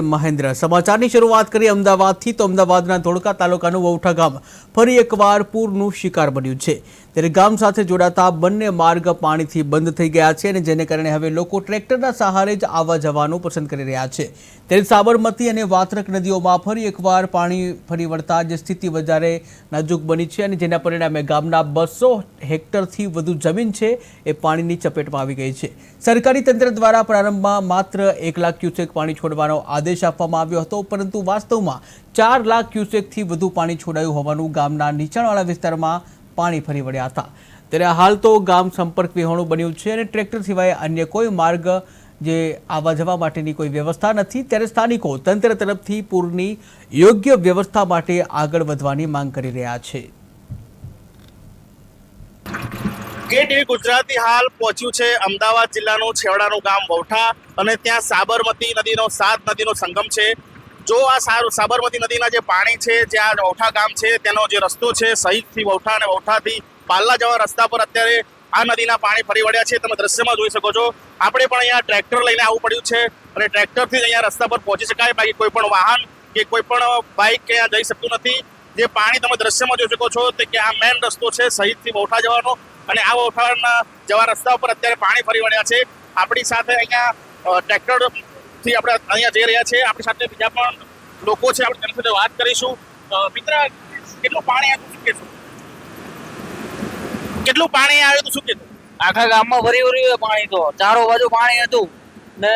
મહેન્દ્ર. સમાચારની શરૂઆત કરી અમદાવાદથી. તો અમદાવાદના ધોળકા તાલુકાનું વૌઠા ગામ ફરી એકવાર પૂરનું શિકાર બન્યું છે. ત્યારે ગામ સાથે જોડાતા બંને માર્ગ પાણીથી બંધ થઈ ગયા છે અને જેને કારણે હવે લોકો ટ્રેક્ટરના સહારે જ આવવા જવાનું પસંદ કરી રહ્યા છે. ત્યારે સાબરમતી અને વાત્રક નદીઓમાં ફરી એકવાર પાણી ફરી વળતા જે સ્થિતિ વધારે નાજુક બની છે અને જેના પરિણામે ગામના બસો હેક્ટરથી વધુ જમીન છે એ પાણીની ચપેટમાં આવી ગઈ છે. સરકારી તંત્ર દ્વારા પ્રારંભમાં માત્ર એક લાખ ક્યુસેક પાણી છોડવાનો આદેશ આપવામાં આવ્યો હતો, પરંતુ વાસ્તવમાં ચાર લાખ ક્યુસેકથી વધુ પાણી છોડાયું હોવાનું ગામના નીચાણવાળા વિસ્તારમાં પાણી ફરી વળ્યા હતા. ત્યારે હાલ તો ગામ સંપર્ક વિહોણું બન્યું છે અને ટ્રેક્ટર સિવાય અન્ય કોઈ માર્ગ જે આવવા જવા માટેની કોઈ વ્યવસ્થા નથી. ત્યારે સ્થાનિકો તંત્ર તરફથી પૂરની યોગ્ય વ્યવસ્થા માટે આગળ વધવાની માંગ કરી રહ્યા છે. કેટીવી ગુજરાતી હાલ પહોંચ્યું છે. અમદાવાદ જિલ્લાનું છેવાડાનું ગામ વૌઠા અને ત્યાં સાબરમતી નદીનો સાત નદીનો સંગમ છે. જો આ સારું સાબરમતી નદીના જે પાણી છે જે આ વૌઠા ગામ છે તેનો જે રસ્તો છે સહિતથી વૌઠા અને વૌઠાથી પાલ્લા જવા રસ્તા પર અત્યારે આ નદીના પાણી ફરી વળ્યા છે. તમે દ્રશ્યમાં જોઈ શકો છો. આપણે પણ અહીંયા ટ્રેક્ટર લઈને આવવું પડ્યું છે અને ટ્રેક્ટરથી અહીંયા રસ્તા પર પહોંચી શકાય. બાકી કોઈ પણ વાહન કે કોઈ પણ બાઇક કે જઈ શકતું નથી. જે પાણી તમે દ્રશ્યમાં જોઈ શકો છો તે કે આ મેન રસ્તો છે શહીદથી વૌઠા જવાનો. અને આ વૌઠાના જવા રસ્તા ઉપર અત્યારે પાણી ફરી વળ્યા છે. આપણી સાથે અહીંયા અ, ટ્રેક્ટરથી આપણે અહીંયા જઈ રહ્યા છે આપણી સાથે બીજા પણ લોકો છે. આપણે તેની સાથે વાત કરીશું. મિત્ર કેટલું પાણી આવ્યું શું કહેશો કેટલું પાણી આવ્યું હતું શું કહેશો આખા ગામમાં ભરી ભર્યું પાણી તો. ચારો બાજુ પાણી હતું. ને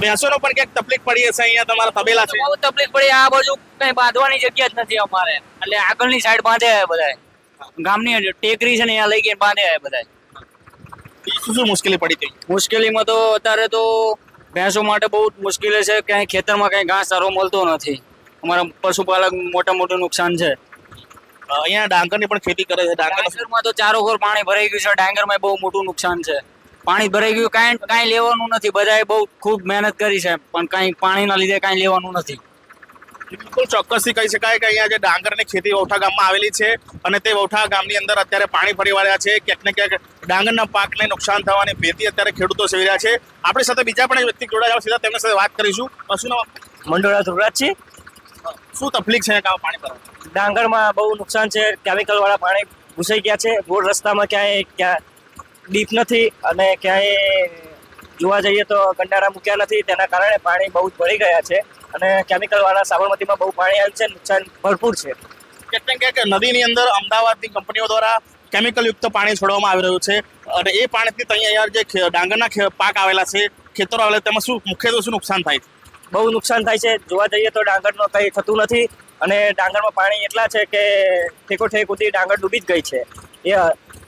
ભેંસોનો પણ ક્યાંક તકલીફ પડી હશે અહીંયા તમારા તબેલા છે. બહુ તકલીફ પડી. આ બાજુ કઈ બાંધવાની જગ્યા જ નથી અમારે. એટલે આગળની સાઈડ બાંધે બધાય ગામની ટેકરી છે ને અહીંયા લઈ ગઈને બાંધે બધાય શું શું મુશ્કેલી પડી હતી મુશ્કેલીમાં તો અત્યારે તો ભેંસો માટે બહુ મુશ્કેલી છે. ક્યાંય ખેતરમાં ક્યાંય ઘાસ સારો મળતો નથી. અમારા પશુપાલક મોટા મોટું નુકસાન છે. અહીંયા ડાંગરની પણ ખેતી કરે છે. ડાંગરમાં તો ચારો ઘર પાણી ભરાઈ ગયું છે. ડાંગરમાં બહુ મોટું નુકસાન છે. પાણી ભરાઈ ગયું. કાંઈ કાંઈ લેવાનું નથી. બધાએ બહુ ખૂબ મહેનત કરી છે. પણ કાંઈ પાણીના લીધે કાંઈ લેવાનું નથી. બિલકુલ ચોક્કસથી કહી શકાય કે અહીંયા જે ડાંગરની ખેતી વૌઠા ગામમાં આવેલી છે અને તે વૌઠા ગામની અંદર અત્યારે પાણી ફરી વળ્યા છે. ક્યાંક ને ક્યાંક ડાંગરના પાકને નુકસાન થવાની ભેતી અત્યારે ખેડૂતો સેવી રહ્યા છે. આપણી સાથે બીજા પણ એક વ્યક્તિ જોડાયા સીધા તેમની સાથે વાત કરીશું. શું નામ મંડોળા ધોરાજ છે. શું તકલીફ છે ગામ પાણી પર ડાંગરમાં બહુ નુકસાન છે. કેમિકલ વાળા પાણી ઘૂસાઈ ગયા છે. રોડ રસ્તામાં ક્યાંય ક્યાં ડીપ નથી અને ક્યાંય જોવા જઈએ તો ગંડારા મૂક્યા નથી. તેના કારણે પાણી બહુ જ ભરી ગયા છે અને કેમિકલવાળા સાબરમતીમાં બહુ પાણી આવ્યું છે. નુકસાન ભરપૂર છે. ક્યાંક કહે કે નદીની અંદર અમદાવાદની કંપનીઓ દ્વારા કેમિકલયુક્ત પાણી છોડવામાં આવી રહ્યું છે અને એ પાણીથી અહીંયા જે ડાંગરના પાક આવેલા છે ખેતરો આવેલા તેમાં શું મુખ્યત્વે શું નુકસાન થાય છે? બહુ નુકસાન થાય છે. જોવા જઈએ તો ડાંગરનો કંઈ થતું નથી અને ડાંગરમાં પાણી એટલા છે કે ઠેકો ઠેક સુધી ડાંગર ડૂબી જ ગઈ છે. એ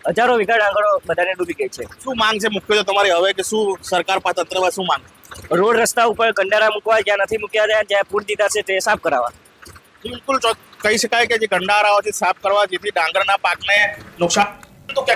હજારો વીઘા ડાંગરો બધાને ડૂબી ગઈ છે. શું માંગ છે મુખ્ય તમારી હવે કે શું સરકાર પાસે તંત્ર શું માંગ? રોડ રસ્તા ઉપર ગંડારા મૂકવા જ્યાં નથી મૂક્યા ત્યાં જ્યાં પૂર દીધા છે તે સાફ કરાવવા. બિલકુલ કહી શકાય કે જે ગંડારાઓથી સાફ કરવા જેથી ડાંગરના પાકને નુકસાન તો ક્યાંક